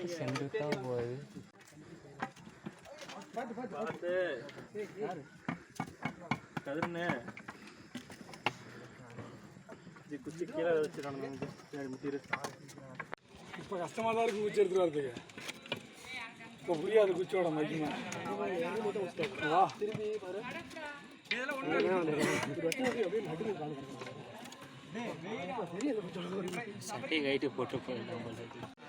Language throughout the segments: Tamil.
ரொம்ப சென்றுட்டா போகுது பார்த்து இது குச்சி கீழே முட்டிரு இப்போ கஷ்டமாக தான் இருக்குது குச்சி எடுத்துட்டு வரதுக்கு இப்போ புரியாது குச்சியோட மகிமை வா சட்டை கைட்டு போட்டு போயிடலாம்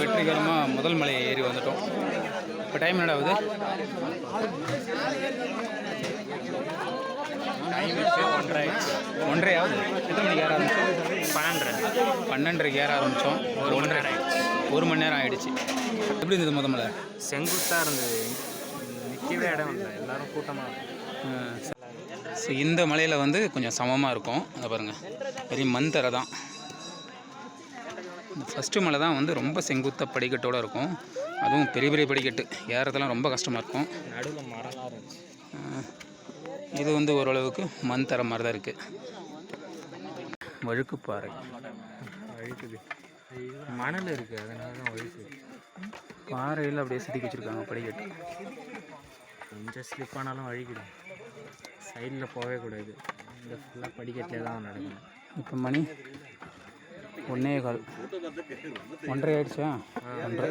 வெற்றிகரமாக முதல் மலையை ஏறி வந்துட்டோம். இப்போ டைம் என்னடாவது ஆகுது ஒன்றரை. ஆகுது எத்தனை மணிக்கு ஏற ஆரம்பிச்சோம்? பன்னெண்டரை. பன்னெண்டரைக்கு ஏற ஆரம்பித்தோம் ஒரு ஒன்றரை. ஒரு மணி நேரம் ஆயிடுச்சு. எப்படி இருந்தது முத மலை? செங்குத்தாக இருந்தது. நிற்கவே இடம் இல்லை. எல்லாரும் கூட்டமாக இந்த மலையில் வந்து கொஞ்சம் சமமாக இருக்கும். அதை பாருங்கள் பெரிய மந்தரை தான். இந்த ஃபஸ்ட்டு மலை தான் வந்து ரொம்ப செங்குத்த படிக்கட்டோடு இருக்கும். அதுவும் பெரிய பெரிய படிக்கட்டு. ஏறதெல்லாம் ரொம்ப கஷ்டமாக இருக்கும். நடுவில் மரம்லாம் இருந்துச்சு. இது வந்து ஓரளவுக்கு மண் தர மாதிரி தான் இருக்குது வழுக்குப்பாறை அழுக்குது. மணல் இருக்குது அதனால தான் வழுக்கு பாறையில் அப்படியே செதுக்கி வச்சுருக்காங்க படிக்கட்டு. கொஞ்சம் ஸ்லிப் ஆனாலும் வழுக்குது சைடில் போகவே கூடாது. இந்த ஃபுல்லாக படிக்கட்டிலே தான் நடக்கணும். இப்போ மணி ஒன்றே கால். ஒன்றரை ஆயிடுச்சா? ஒன்றரை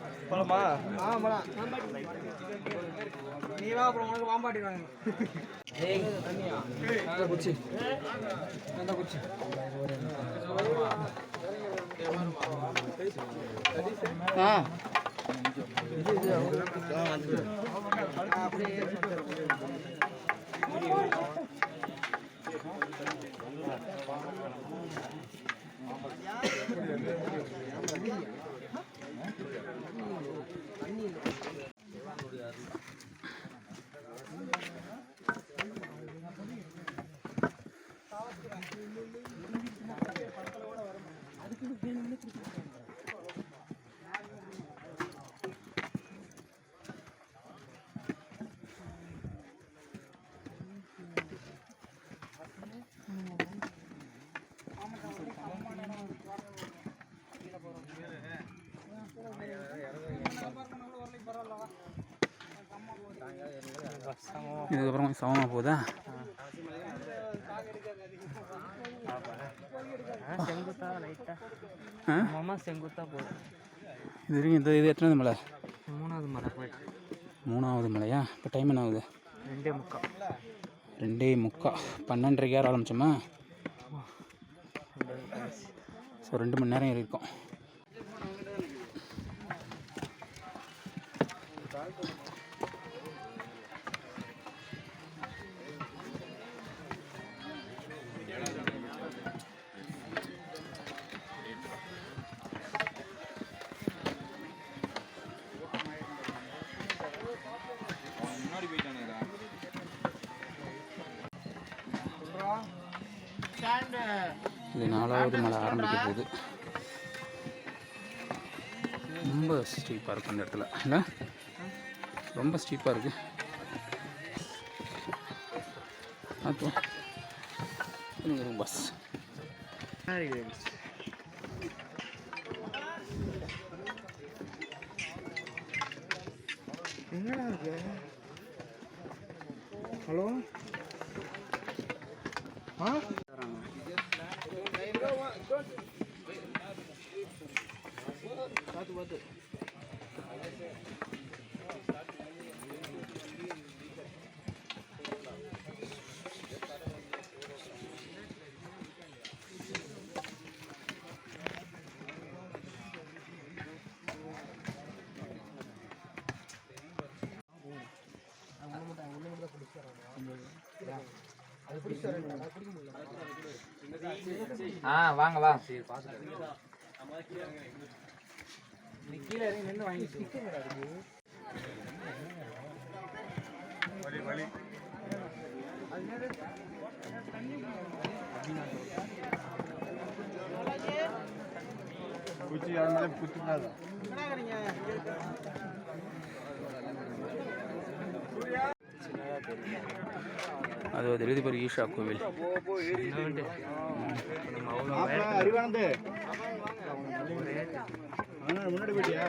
போலாமா? நீ வா அப்புறம் உனக்கு வாம்பாட்டி வாங்க குச்சி அந்த குச்சி ஆ. இதுக்கப்புறம் கொஞ்சம் சமமாக போகுதா செங்குத்தா மாமா போகுது இது வரைக்கும் இந்த இது எத்தனாவது மலை? மூணாவது போயிட்டு. மூணாவது மலையா? இப்போ டைம் என்ன ஆகுது? ரெண்டே முக்கால் ரெண்டே முக்கா. பன்னெண்டரைக்கு ஏற ஆரம்பிச்சோமா? ஸோ ரெண்டு மணி நேரம் ஏறி போகுது. ரொம்ப ஸ்டீப்பாக இருக்கும் அந்த இடத்துல. இல்லை ரொம்ப ஸ்டீப்பாக இருக்குது அப்போ இங்கே பஸ் என்னடா ஆ வாங்க வா. சரி கீழே நின்று வாங்கிட்டு குச்சி அது அது ஒரு பாரு ஈஷா கோவில். அறிவானந்து முன்னாடி போயிட்டியா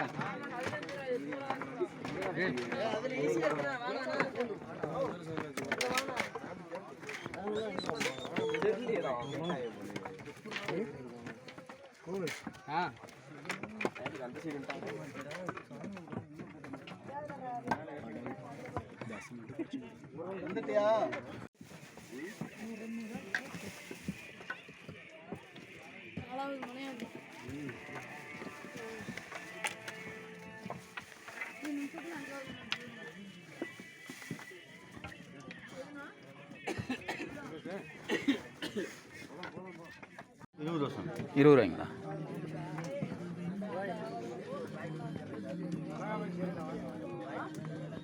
ஆ. வந்துட்டியா இருபது வருஷம் இருபது ரூபாய்ங்களா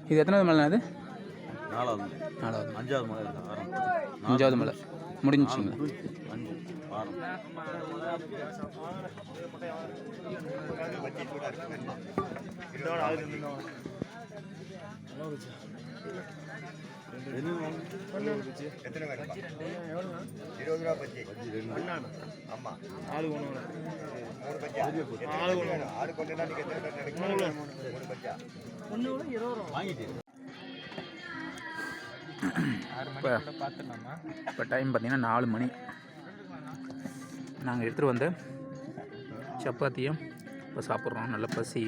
இது எத்தனாவது மலை அது? நாலாவது நாலாவது அஞ்சாவது மலை. அஞ்சாவது மலை அஞ்சு ஆரம் இருபது ரூபா பஜ்ஜி ரெண்டு ஆமா ஆளு ஒன்று மூணு பஜ்ஜா ஆளு ஒன்று ஆளு கொண்டு நீங்க எத்தனை பேர் நினைக்கிறீங்க? மூணு பஜ்ஜா வாங்கிட்டு. இப்போ இப்போ டைம் பார்த்தீங்கன்னா நாலு மணி. நாங்கள் எடுத்துகிட்டு வந்த சப்பாத்தியும் இப்போ சாப்பிட்றோம். நல்ல பசி.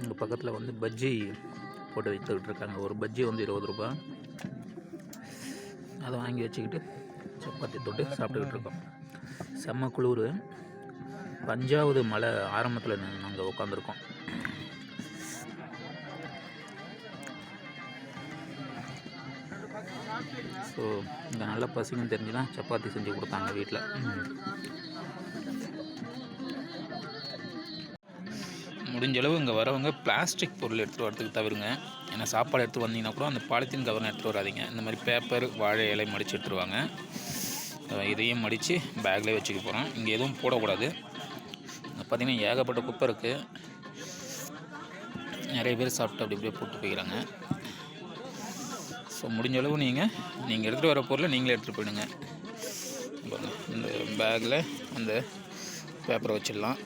இங்கே பக்கத்தில் வந்து பஜ்ஜி போட்டு விற்றுக்கிட்டு இருக்காங்க. ஒரு பஜ்ஜி வந்து இருபது ரூபாய் அதை வாங்கி வச்சுக்கிட்டு சப்பாத்தி தொட்டு சாப்பிட்டுக்கிட்டு இருக்கோம். செம்ம குளிர். அஞ்சாவது மலை ஆரம்பத்தில் நாங்கள் உட்காந்துருக்கோம் ஸோ இங்கே நல்ல பசிக்கும் தெரிஞ்சு தான் சப்பாத்தி செஞ்சு கொடுத்தாங்க வீட்டில். முடிஞ்சளவு இங்கே வரவங்க பிளாஸ்டிக் பொருள் எடுத்துகிட்டு வரதுக்கு தவிருங்க. ஏன்னா சாப்பாடு எடுத்து வந்தீங்கன்னா கூட அந்த பாலித்தீன் கவர்னை எடுத்துகிட்டு வராதீங்க. இந்த மாதிரி பேப்பர் வாழை இலை மடித்து எடுத்துருவாங்க. இதையும் மடித்து பேக்லேயே வச்சுக்க போகிறோம் இங்கே எதுவும் போடக்கூடாது. இங்கே ஏகப்பட்ட குப்பை இருக்குது நிறைய பேர் சாப்பிட்டு அப்படி இப்படியே போட்டு போய்க்கிறாங்க. ஸோ முடிஞ்ச அளவு நீங்கள் நீங்கள் எடுத்துகிட்டு வர பொருளை நீங்களே எடுத்துகிட்டு போயிடுங்க. இந்த பேக்கில் அந்த பேப்பரை வச்சிடலாம்.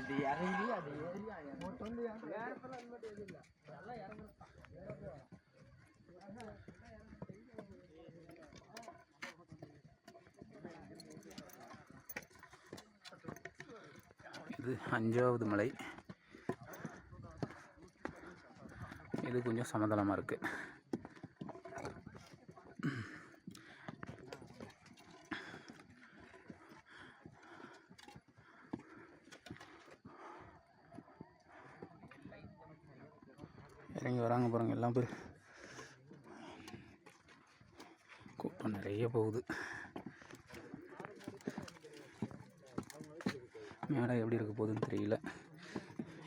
இது இறங்கி அது ஏறி அமௌண்ட் வந்து நேரத்தில் அது மட்டும் எதுவும் இல்லை. நல்லா இறங்குறோம் இது அஞ்சாவது மலை. இது கொஞ்சம் சமதளமாக இருக்குது இறங்கி வராங்க பாருங்கள் எல்லாம் பேர். கூட்டம் நிறைய போகுது. மேடம் எப்படி இருக்க போகுதுன்னு தெரியல.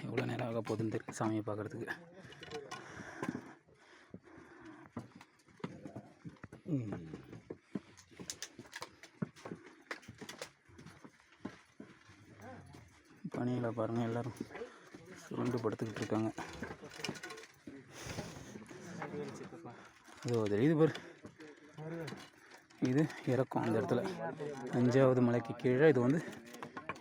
எவ்வளோ நேரம் ஆக போகுதுன்னு தெரியல சாமியை பார்க்குறதுக்கு. பணியில் பாருங்கள் எல்லோரும். சுருண்டு படுத்துக்கிட்டு இருக்காங்க. இதோ தெரியுது பாரு. இது இறக்கும் அந்த இடத்துல. அஞ்சாவது மலைக்கு கீழே இது வந்து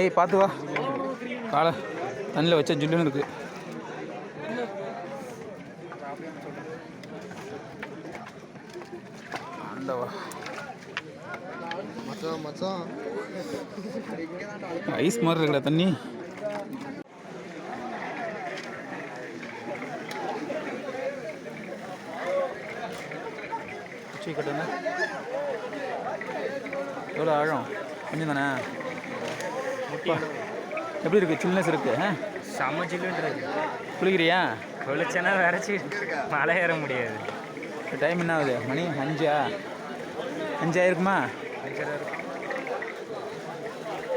ஏய் பார்த்து வா. காலை தண்ணியில் வச்சா ஜில்லுன்னு இருக்கு. ஆண்டவா. மச்சான் மச்சான். ஐஸ் மாதிரி இருக்குடா தண்ணி. கட்டுங்க எவ்வளோ ஆழம்? கொஞ்சம் தானே. எப்படி இருக்கு? சில்னஸ் இருக்கு? ஆ? செம்ம ஜில்லுன்றது குளிக்கிறியா? குளிச்சேன்னா விரைச்சி மலை ஏற முடியாது. டைம் என்ன ஆகுது? மணி அஞ்சா? அஞ்சா இருக்குமா? அஞ்சரை இருக்கும்.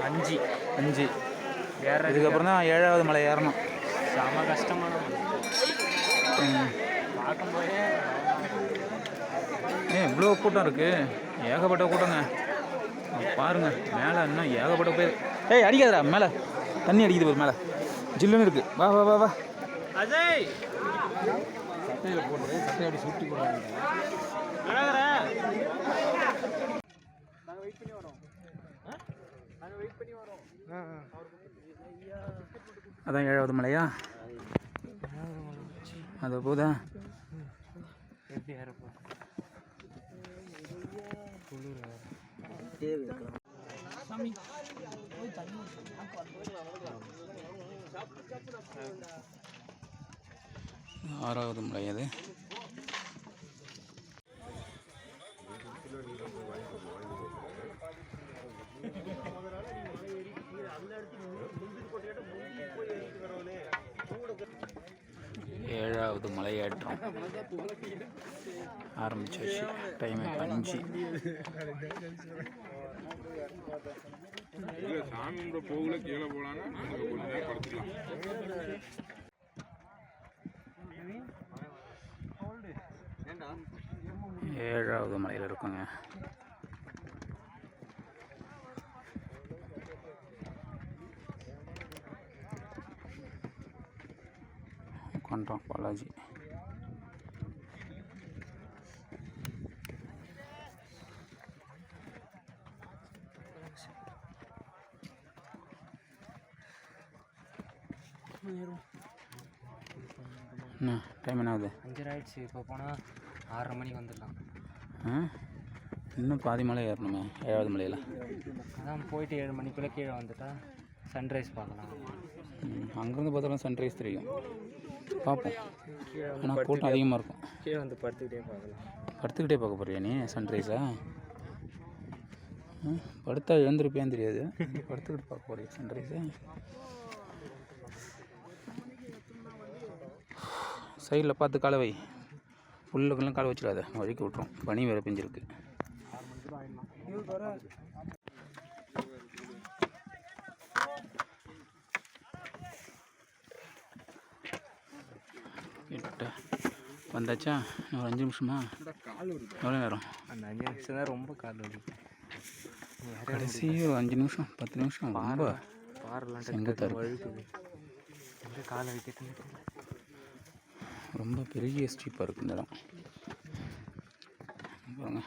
அஞ்சு. அஞ்சு. ஏற இதுக்கப்புறம் தான் ஏழாவது மலை ஏறணும். செம கஷ்டமான. பார்க்கும்போதே ஏ இவ்வளோ கூட்டம் இருக்கு. ஏகப்பட்ட கூட்டங்க. பாருங்க மேலே இன்னும் ஏகப்பட்ட பேர். ஏய் அடிக்காதடா மேலே. தண்ணி அடிக்குது பாரு மேலே. ஜில்லுன்னு இருக்கு. வா வா வா வா. அஜய்! அதான் ஏழாவது மலையா? அது போதா? எப்படி ஏறப்போ ஆறாவது மலை அது ஏழாவது மலையேற்றம். ஆரம்பிச்சாச்சு டைம் அஞ்சு. சாமி கும்பிட போகல கீழே போலான்னா நாங்கள் கொஞ்ச நேரம் படுத்துக்கலாம். ஏழாவது மலையில் இருக்குங்க. உட்காந்துட்டோம் பாலாஜி என்ன டைம் என்ன ஆகுது அஞ்சரை ஆயிடுச்சு இப்போ போனால் ஆறரை மணிக்கு வந்துடலாம். ஆ? இன்னும் பாதி மலை ஏறணுமே ஏழாவது மலையில். அதான் போயிட்டு ஏழு மணிக்குள்ளே கீழே வந்துட்டா சன்ரைஸ் பார்க்கலாம். ம், அங்கேருந்து பார்த்தாலும் சன்ரைஸ் தெரியும். பார்ப்போம். ஆனால் கூட்டம் அதிகமாக இருக்கும். கீழே வந்து படுத்துக்கிட்டே பார்க்கலாம். படுத்துக்கிட்டே பார்க்க போறியா நீ சன்ரைஸா படுத்தா எழுந்திருப்பேன்னு தெரியாது. படுத்துக்கிட்டு பார்க்க போறியா சன்ரைஸை சைடில் பார்த்து காலை வை. புல்லுக்கெல்லாம் காலை வச்சிடாத. வழுக்கி விட்ரும் பனி வேறு பெஞ்சிருக்கு. கிட்ட வந்தாச்சா? ஒரு அஞ்சு நிமிஷமா? எவ்வளோ நேரம்? அந்த அஞ்சு நிமிஷம் தான் ரொம்ப கால் வலி. கடைசி ஒரு அஞ்சு நிமிஷம் பத்து நிமிஷம். ரொம்ப இருக்கு. வழுக்குது. எங்கே காலை தெரியல. ரொம்ப பெரிய ஸ்டீப்பாக இருக்குது இந்த இடம். பாருங்க.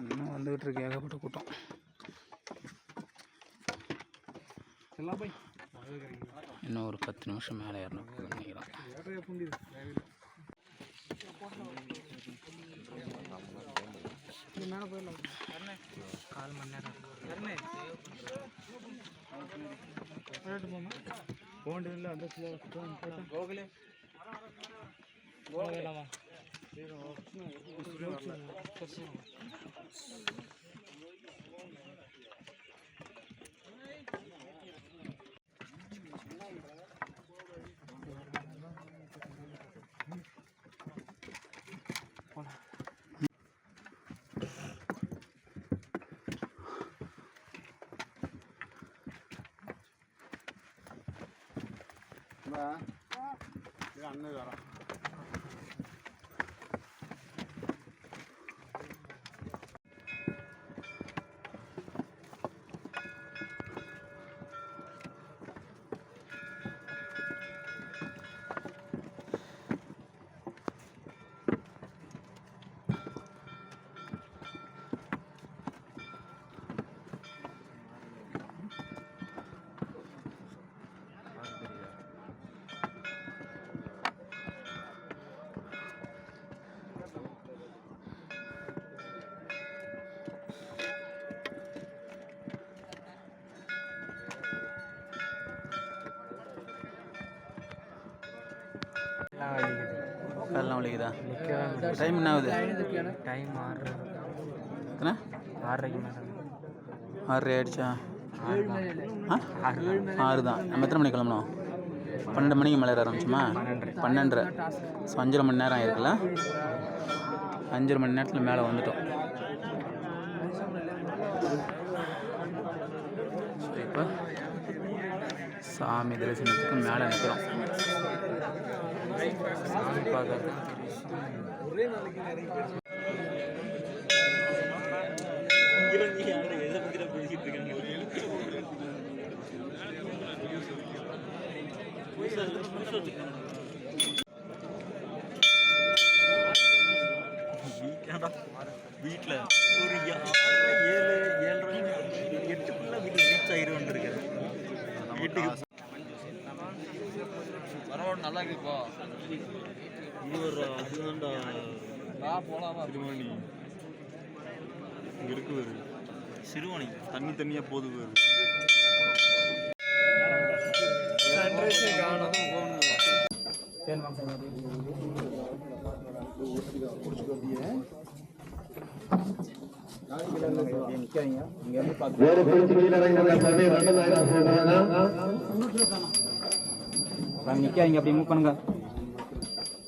இன்னும் வந்துகிட்டு இருக்கு ஏகப்பட்ட கூட்டம். எல்லாம் போய் இன்னும் ஒரு பத்து நிமிஷம் மேலே ஏறணும் நினைக்கிறேன். இது புண்டிது மேலே போயிடலாம் கால் மணி நேரம் போண்டு இல்லை அந்த கோகுலே வேணாமா കണ്ണ് കാണാം முடியல. டைம் என்ன ஆகுது டைம் ஆறு. எத்தனை ஆறரைக்கு மேலே. ஆறரை ஆயிடுச்சா? ஆறு தான். ஆ? ஆறு தான். நம்ம எத்தனை மணிக்கு கிளம்பணும்? பன்னெண்டு மணிக்கு மேலே ஏற ஆரம்பிச்சுமா? பன்னெண்டரை. ஸோ அஞ்சரை மணி நேரம் ஆயிருக்குல்ல? அஞ்சரை மணி நேரத்தில் மேலே வந்துட்டோம். இப்போ சாமி தரிசனத்துக்கு மேலே நிற்கிறோம் சாமி பார்க்கறது வீட்டில் ஒரு ஆறு ஏழு ஏழரை எட்டுக்குள்ள வீட்டுக்கு ரீச் ஆகிருவேன் இருக்கிறேன் வீட்டுக்கு பரவாயில்ல நல்லா இருக்குப்பா. அதுதான்டா. சிறுவாணி. இங்கே இருக்கு வருது சிறுவாணி. தண்ணி தண்ணியாக போது வருது வேறு பிரிச்சு கீழே இறங்கினாங்க தண்ணி ரெண்டு நாயிரம் போடுறாங்க நிற்காதீங்க அப்படி மூவ் பண்ணுங்க.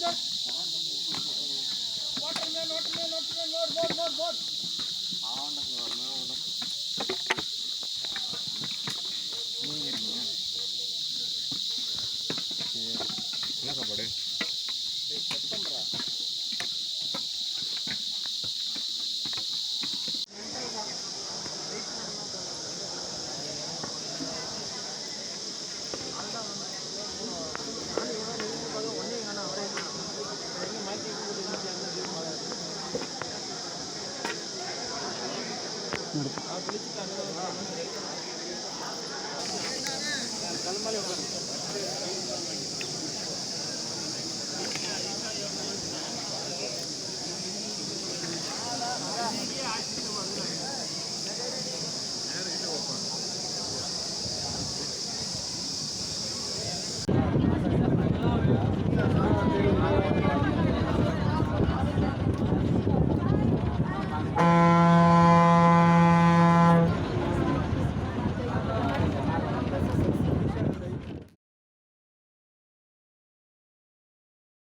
London. நடக்கும்